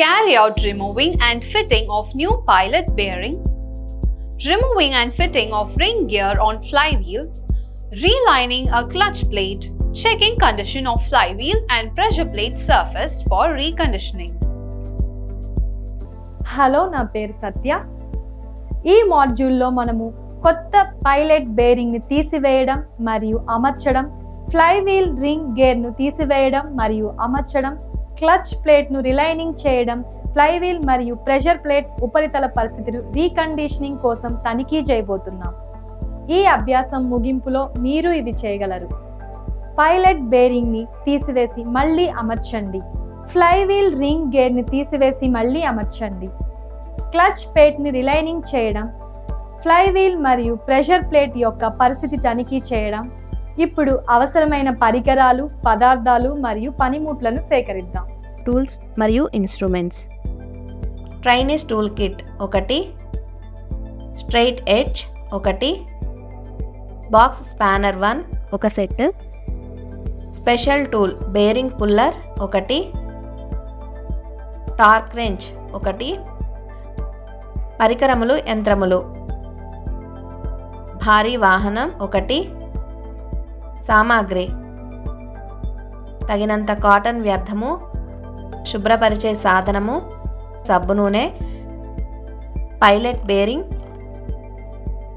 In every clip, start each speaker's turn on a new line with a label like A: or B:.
A: carry out removing and fitting of new pilot bearing, removing and fitting of ring gear on flywheel, relining a clutch plate, checking condition of flywheel and pressure plate surface for reconditioning.
B: Hello నా పేరు సత్య ఈ మాడ్యూల్లో మనము కొత్త pilot బేరింగ్ని తీసివేయడం మరియు అమర్చడం flywheel ring గేర్ను తీసివేయడం మరియు అమర్చడం క్లచ్ ప్లేట్ను రిలైనింగ్ చేయడం ఫ్లైవీల్ మరియు ప్రెషర్ ప్లేట్ ఉపరితల పరిస్థితిని రీకండిషనింగ్ కోసం తనిఖీ చేయబోతున్నాం. ఈ అభ్యాసం ముగింపులో మీరు ఇది చేయగలరు. పైలట్ బేరింగ్ని తీసివేసి మళ్ళీ అమర్చండి. ఫ్లైవీల్ రింగ్ గేర్ని తీసివేసి మళ్ళీ అమర్చండి. క్లచ్ ప్లేట్ని రిలైనింగ్ చేయడం ఫ్లైవీల్ మరియు ప్రెషర్ ప్లేట్ యొక్క పరిస్థితి తనిఖీ చేయడం ఇప్పుడు అవసరమైన పరికరాలు పదార్థాలు మరియు పనిముట్లను సేకరిద్దాం.
C: టూల్స్ మరియు ఇన్స్ట్రుమెంట్స్ ట్రైనిస్ టూల్ కిట్ ఒకటి స్ట్రైట్ ఎడ్జ్ ఒకటి బాక్స్ స్పానర్ వన్ ఒక set special tool bearing puller ఒకటి టార్క్ రెంచ్ ఒకటి పరికరములు యంత్రములు. భారీ వాహనం ఒకటి సామాగ్రి. తగినంత కాటన్ వ్యర్థము శుభ్రపరిచే సాధనము సబ్బు నూనె పైలట్ బేరింగ్.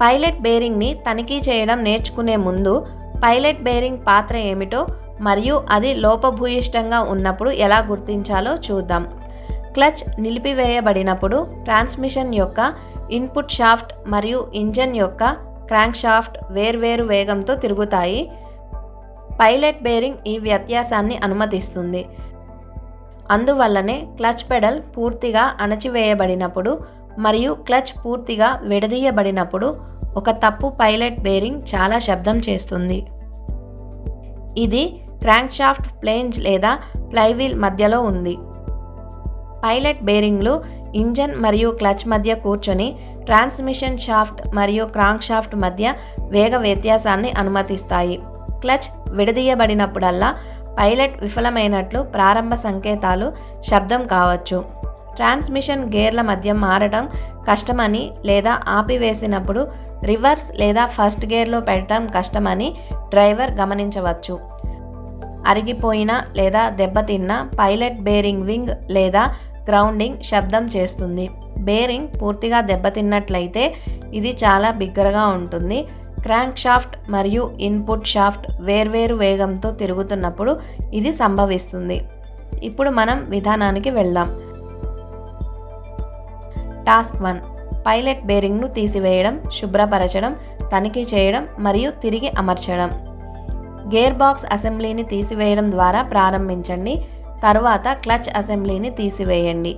C: పైలట్ బేరింగ్ని తనిఖీ చేయడం నేర్చుకునే ముందు పైలట్ బేరింగ్ పాత్ర ఏమిటో మరియు అది లోపభూయిష్టంగా ఉన్నప్పుడు ఎలా గుర్తించాలో చూద్దాం. క్లచ్ నిలిపివేయబడినప్పుడు ట్రాన్స్మిషన్ యొక్క ఇన్పుట్ షాఫ్ట్ మరియు ఇంజన్ యొక్క క్రాంక్ షాఫ్ట్ వేర్వేరు వేగంతో తిరుగుతాయి. పైలట్ బేరింగ్ ఈ వ్యత్యాసాన్ని అనుమతిస్తుంది. అందువల్లనే క్లచ్ పెడల్ పూర్తిగా అణచివేయబడినప్పుడు మరియు క్లచ్ పూర్తిగా విడదీయబడినప్పుడు ఒక తప్పు పైలట్ బేరింగ్ చాలా శబ్దం చేస్తుంది. ఇది క్రాంక్షాఫ్ట్ ప్లేంజ్ లేదా ఫ్లైవీల్ మధ్యలో ఉంది. పైలట్ బేరింగ్లు ఇంజన్ మరియు క్లచ్ మధ్య కూర్చొని ట్రాన్స్మిషన్ షాఫ్ట్ మరియు క్రాంక్షాఫ్ట్ మధ్య వేగ వ్యత్యాసాన్ని అనుమతిస్తాయి. క్లచ్ విడదీయబడినప్పుడల్లా పైలట్ విఫలమైనట్లు ప్రారంభ సంకేతాలు శబ్దం కావచ్చు. ట్రాన్స్మిషన్ గేర్ల మధ్య మారడం కష్టమని లేదా ఆపివేసినప్పుడు రివర్స్ లేదా ఫస్ట్ గేర్లో పెట్టడం కష్టమని డ్రైవర్ గమనించవచ్చు. అరిగిపోయిన లేదా దెబ్బతిన్న పైలట్ బేరింగ్ వింగ్ లేదా గ్రౌండింగ్ శబ్దం చేస్తుంది. బేరింగ్ పూర్తిగా దెబ్బతిన్నట్లయితే ఇది చాలా బిగ్గరగా ఉంటుంది. క్రాంక్ షాఫ్ట్ మరియు ఇన్పుట్ షాఫ్ట్ వేర్వేరు వేగంతో తిరుగుతున్నప్పుడు ఇది సంభవిస్తుంది. ఇప్పుడు మనం విధానానికి వెళ్దాం. Task one. పైలట్ బేరింగ్ను తీసివేయడం శుభ్రపరచడం తనిఖీ చేయడం మరియు తిరిగి అమర్చడం. గేర్ బాక్స్ అసెంబ్లీని తీసివేయడం ద్వారా ప్రారంభించండి. తరువాత క్లచ్ అసెంబ్లీని తీసివేయండి.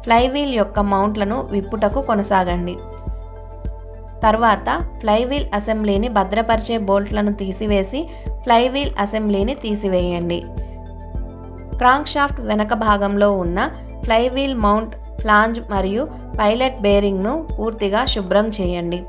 C: ఫ్లైవీల్ యొక్క మౌంట్లను విప్పుటకు కొనసాగండి. తర్వాత ఫ్లైవీల్ అసెంబ్లీని భద్రపరిచే బోల్ట్లను తీసివేసి ఫ్లైవీల్ అసెంబ్లీని తీసివేయండి. క్రాంక్షాఫ్ట్ వెనక భాగంలో ఉన్న ఫ్లైవీల్ మౌంట్ ఫ్లాంజ్ మరియు పైలట్ బేరింగ్ను పూర్తిగా శుభ్రం చేయండి.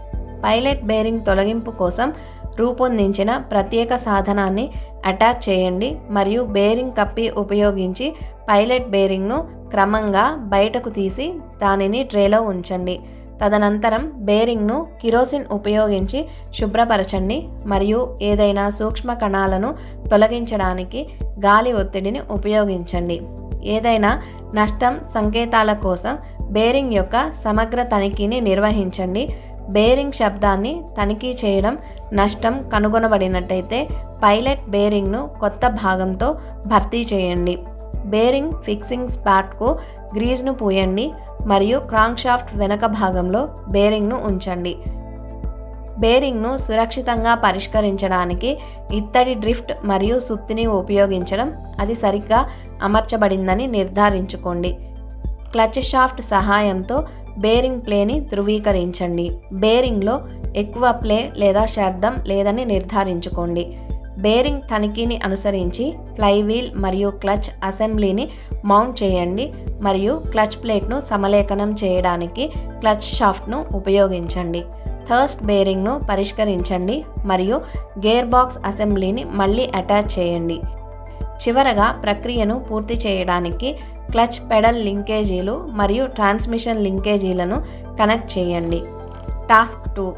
C: పైలట్ బేరింగ్ తొలగింపు కోసం రూపొందించిన ప్రత్యేక సాధనాన్ని అటాచ్ చేయండి మరియు బేరింగ్ కప్పి ఉపయోగించి పైలట్ బేరింగ్ను క్రమంగా బయటకు తీసి దానిని ట్రేలో ఉంచండి. తదనంతరం బేరింగ్ను కిరోసిన్ ఉపయోగించి శుభ్రపరచండి మరియు ఏదైనా సూక్ష్మ కణాలను తొలగించడానికి గాలి ఒత్తిడిని ఉపయోగించండి. ఏదైనా నష్టం సంకేతాల కోసం బేరింగ్ యొక్క సమగ్ర తనిఖీని నిర్వహించండి. బేరింగ్ శబ్దాన్ని తనిఖీ చేయడం నష్టం కనుగొనబడినట్టయితే పైలట్ బేరింగ్ను కొత్త భాగంతో భర్తీ చేయండి. బేరింగ్ ఫిక్సింగ్ స్పాట్కు గ్రీజ్ను పూయండి మరియు క్రాంక్షాఫ్ట్ వెనక భాగంలో బేరింగ్ను ఉంచండి. బేరింగ్ను సురక్షితంగా పరిష్కరించడానికి ఇత్తడి డ్రిఫ్ట్ మరియు సుత్తిని ఉపయోగించడం అది సరిగ్గా అమర్చబడిందని నిర్ధారించుకోండి. క్లచ్ షాఫ్ట్ సహాయంతో బేరింగ్ ప్లేని ధృవీకరించండి. బేరింగ్లో ఎక్కువ ప్లే లేదా శబ్దం లేదని నిర్ధారించుకోండి. బేరింగ్ తనిఖీని అనుసరించి ఫ్లైవీల్ మరియు క్లచ్ అసెంబ్లీని మౌంట్ చేయండి మరియు క్లచ్ ప్లేట్ను సమలేఖనం చేయడానికి క్లచ్ షాఫ్ట్ను ఉపయోగించండి. థర్స్ట్ బేరింగ్ను పరిష్కరించండి మరియు గేర్ బాక్స్ అసెంబ్లీని మళ్ళీ అటాచ్ చేయండి. చివరగా ప్రక్రియను పూర్తి చేయడానికి క్లచ్ పెడల్ లింకేజీలు మరియు ట్రాన్స్మిషన్ లింకేజీలను కనెక్ట్ చేయండి. Task two.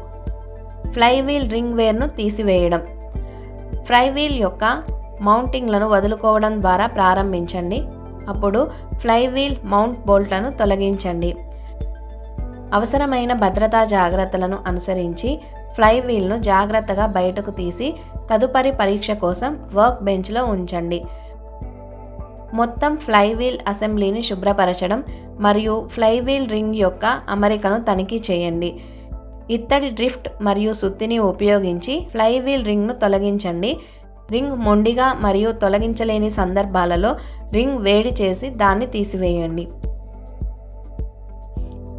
C: ఫ్లైవీల్ రింగ్ వేర్ను తీసివేయడం. ఫ్లైవీల్ యొక్క మౌంటింగ్లను వదులుకోవడం ద్వారా ప్రారంభించండి. అప్పుడు ఫ్లై వీల్ మౌంట్ బోల్ట్లను తొలగించండి. అవసరమైన భద్రతా జాగ్రత్తలను అనుసరించి ఫ్లై వీల్ను జాగ్రత్తగా బయటకు తీసి తదుపరి పరీక్ష కోసం వర్క్ బెంచ్లో ఉంచండి. మొత్తం ఫ్లై వీల్ అసెంబ్లీని శుభ్రపరచడం మరియు ఫ్లై వీల్ రింగ్ యొక్క అమరికను తనిఖీ చేయండి. ఇత్తడి డ్రిఫ్ట్ మరియు సుత్తిని ఉపయోగించి ఫ్లైవీల్ రింగ్ను తొలగించండి. రింగ్ మొండిగా మరియు తొలగించలేని సందర్భాలలో రింగ్ వేడి చేసి దాన్ని తీసివేయండి.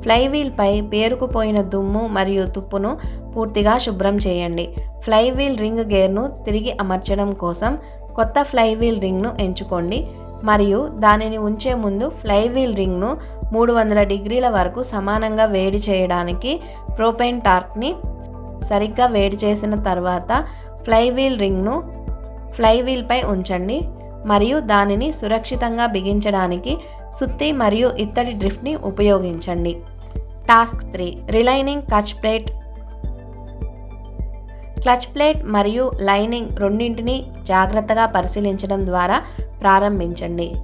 C: ఫ్లైవీల్పై పేరుకుపోయిన దుమ్ము మరియు తుప్పును పూర్తిగా శుభ్రం చేయండి. ఫ్లైవీల్ రింగ్ గేర్ను తిరిగి అమర్చడం కోసం కొత్త ఫ్లైవీల్ రింగ్ను ఎంచుకోండి. మరియు దానిని ఉంచే ముందు ఫ్లైవీల్ రింగ్ను మూడు వందల డిగ్రీల వరకు సమానంగా వేడి చేయడానికి ప్రోపెన్ టార్క్ని సరిగ్గా వేడి చేసిన తర్వాత ఫ్లైవీల్ రింగ్ను ఫ్లైవీల్పై ఉంచండి మరియు దానిని సురక్షితంగా బిగించడానికి సుత్తి మరియు ఇత్తడి డ్రిఫ్ట్ని ఉపయోగించండి. Task three. Relining clutch plate clutch plate మరియు లైనింగ్ రెండింటిని జాగ్రత్తగా పరిశీలించడం ద్వారా ప్రారంభించండి.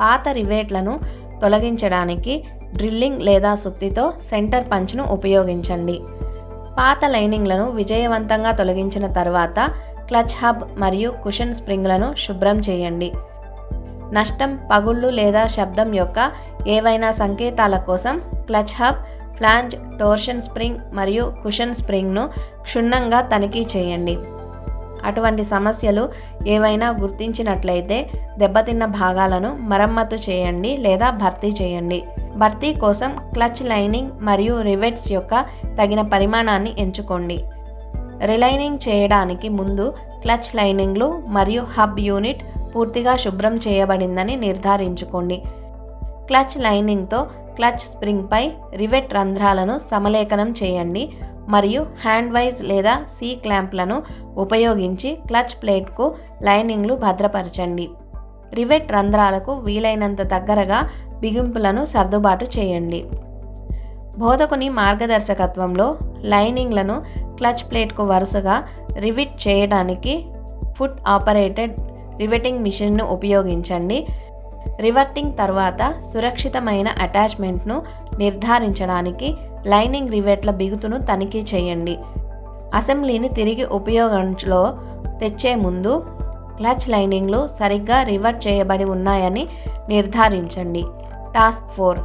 C: పాత రివేట్లను తొలగించడానికి డ్రిల్లింగ్ లేదా సుత్తితో సెంటర్ పంచ్ను ఉపయోగించండి. పాత లైనింగ్లను విజయవంతంగా తొలగించిన తర్వాత క్లచ్ హబ్ మరియు కుషన్ స్ప్రింగ్లను శుభ్రం చేయండి. నష్టం పగుళ్ళు లేదా శబ్దం యొక్క ఏవైనా సంకేతాల కోసం clutch hub flange torsion spring మరియు కుషన్ స్ప్రింగ్ను క్షుణ్ణంగా తనిఖీ చేయండి. అటువంటి సమస్యలు ఏవైనా గుర్తించినట్లయితే దెబ్బతిన్న భాగాలను మరమ్మతు చేయండి లేదా భర్తీ చేయండి. భర్తీ కోసం క్లచ్ లైనింగ్ మరియు రివెట్స్ యొక్క తగిన పరిమాణాన్ని ఎంచుకోండి. రిలైనింగ్ చేయడానికి ముందు క్లచ్ లైనింగ్లు మరియు హబ్ యూనిట్ పూర్తిగా శుభ్రం చేయబడిందని నిర్ధారించుకోండి. క్లచ్ లైనింగ్తో క్లచ్ స్ప్రింగ్పై రివెట్ రంధ్రాలను సమలేఖనం చేయండి మరియు హ్యాండ్ వైజ్ లేదా సీ క్లాంప్లను ఉపయోగించి క్లచ్ ప్లేట్కు లైనింగ్లు భద్రపరచండి. రివెట్ రంధ్రాలకు వీలైనంత దగ్గరగా బిగింపులను సర్దుబాటు చేయండి. బోధకుని మార్గదర్శకత్వంలో లైనింగ్లను క్లచ్ ప్లేట్కు వరుసగా రివిట్ చేయడానికి ఫుట్ ఆపరేటెడ్ రివెటింగ్ మిషన్ను ఉపయోగించండి. రివర్టింగ్ తర్వాత సురక్షితమైన అటాచ్మెంట్ను నిర్ధారించడానికి లైనింగ్ రివెట్ల బిగుతును తనిఖీ చేయండి. అసెంబ్లీని తిరిగి ఉపయోగంలో తెచ్చే ముందు క్లచ్ లైనింగ్లు సరిగ్గా రివర్ట్ చేయబడి ఉన్నాయని నిర్ధారించండి. టాస్క్ ఫోర్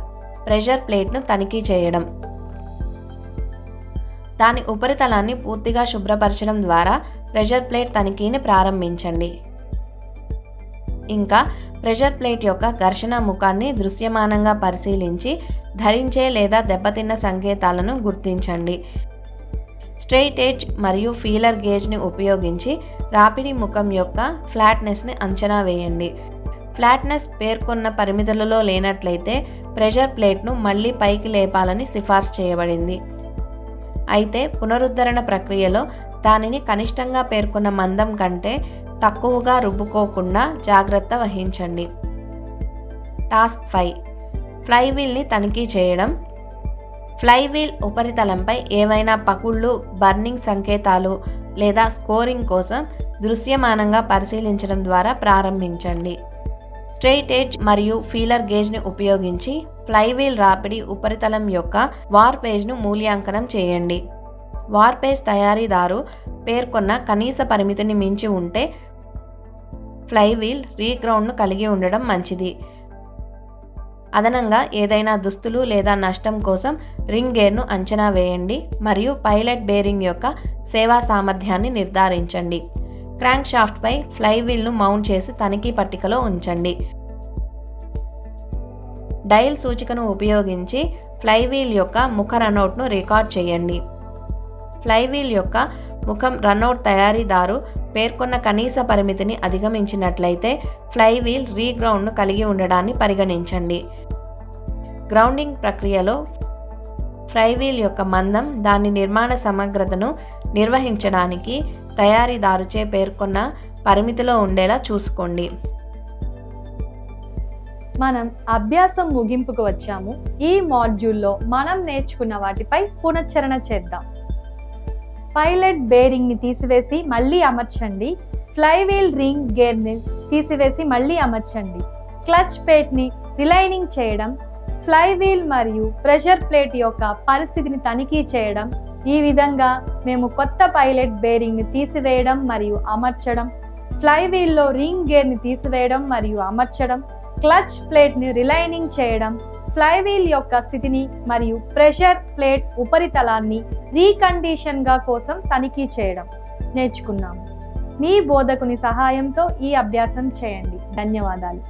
C: ప్రెషర్ ప్లేట్ను తనిఖీ చేయడం. దాని ఉపరితలాన్ని పూర్తిగా శుభ్రపరచడం ద్వారా ప్రెషర్ ప్లేట్ తనిఖీని ప్రారంభించండి. ఇంకా ప్రెషర్ ప్లేట్ యొక్క ఘర్షణ ముఖాన్ని దృశ్యమానంగా పరిశీలించి ధరించే లేదా దెబ్బతిన్న సంకేతాలను గుర్తించండి. స్ట్రెయిట్ ఎడ్జ్ మరియు ఫీలర్ గేజ్ని ఉపయోగించి రాపిడి ముఖం యొక్క ఫ్లాట్నెస్ని అంచనా వేయండి. ఫ్లాట్నెస్ పేర్కొన్న పరిమితులలో లేనట్లయితే ప్రెషర్ ప్లేట్ను మళ్ళీ పైకి లేపాలని సిఫార్సు చేయబడింది. అయితే పునరుద్ధరణ ప్రక్రియలో దానిని కనిష్టంగా పేర్కొన్న మందం కంటే తక్కువగా రుబ్బుకోకుండా జాగ్రత్త వహించండి. Task five. ఫ్లైవీల్ని తనిఖీ చేయడం. ఫ్లైవీల్ ఉపరితలంపై ఏవైనా పకుళ్ళు బర్నింగ్ సంకేతాలు లేదా స్కోరింగ్ కోసం దృశ్యమానంగా పరిశీలించడం ద్వారా ప్రారంభించండి. స్ట్రెయిట్ ఎడ్జ్ మరియు ఫీలర్ గేజ్ని ఉపయోగించి ఫ్లైవీల్ రాపిడి ఉపరితలం యొక్క వార్ పేజ్ను మూల్యాంకనం చేయండి. వార్పేజ్ తయారీదారు పేర్కొన్న కనీస పరిమితిని మించి ఉంటే ఫ్లైవీల్ రీగ్రౌండ్ను కలిగి ఉండడం మంచిది. అదనంగా ఏదైనా దుస్తులు లేదా నష్టం కోసం రింగ్ గేర్ను అంచనా వేయండి మరియు పైలట్ బేరింగ్ యొక్క సేవా సామర్థ్యాన్ని నిర్ధారించండి. క్రాంక్ షాఫ్ట్పై ఫ్లైవీల్ను మౌంట్ చేసి తనిఖీ పట్టికలో ఉంచండి. డైల్ సూచికను ఉపయోగించి ఫ్లైవీల్ యొక్క ముఖ రనౌట్ను రికార్డ్ చేయండి. ఫ్లైవీల్ యొక్క ముఖం రన్అట్ తయారీదారు పేర్కొన్న కనీస పరిమితిని అధిగమించినట్లయితే ఫ్లైవీల్ రీగ్రౌండ్ను కలిగి ఉండడాన్ని పరిగణించండి. గ్రౌండింగ్ ప్రక్రియలో ఫ్లైవీల్ యొక్క మందం దాని నిర్మాణ సమగ్రతను నిర్వహించడానికి తయారీదారుచే పేర్కొన్న పరిమితిలో ఉండేలా చూసుకోండి.
B: మనం అభ్యాసం ముగింపుకు వచ్చాము. ఈ మాడ్యూల్లో మనం నేర్చుకున్న వాటిపై పునశ్చరణ చేద్దాం. పైలట్ బేరింగ్ని తీసివేసి మళ్ళీ అమర్చండి. ఫ్లైవీల్ రింగ్ గేర్ని తీసివేసి మళ్ళీ అమర్చండి. క్లచ్ ప్లేట్ని రిలైనింగ్ చేయడం ఫ్లైవీల్ మరియు ప్రెషర్ ప్లేట్ యొక్క పరిస్థితిని తనిఖీ చేయడం ఈ విధంగా మేము కొత్త పైలట్ బేరింగ్ని తీసివేయడం మరియు అమర్చడం ఫ్లైవీల్లో రింగ్ గేర్ని తీసివేయడం మరియు అమర్చడం క్లచ్ ప్లేట్ని రిలైనింగ్ చేయడం ఫ్లైవీల్ యొక్క స్థితిని మరియు ప్రెషర్ ప్లేట్ ఉపరితలాన్ని రీకండిషన్గా కోసం తనిఖీ చేయడం. నేర్చుకున్నాము మీ బోధకుని సహాయంతో ఈ అభ్యాసం చేయండి. ధన్యవాదాలు.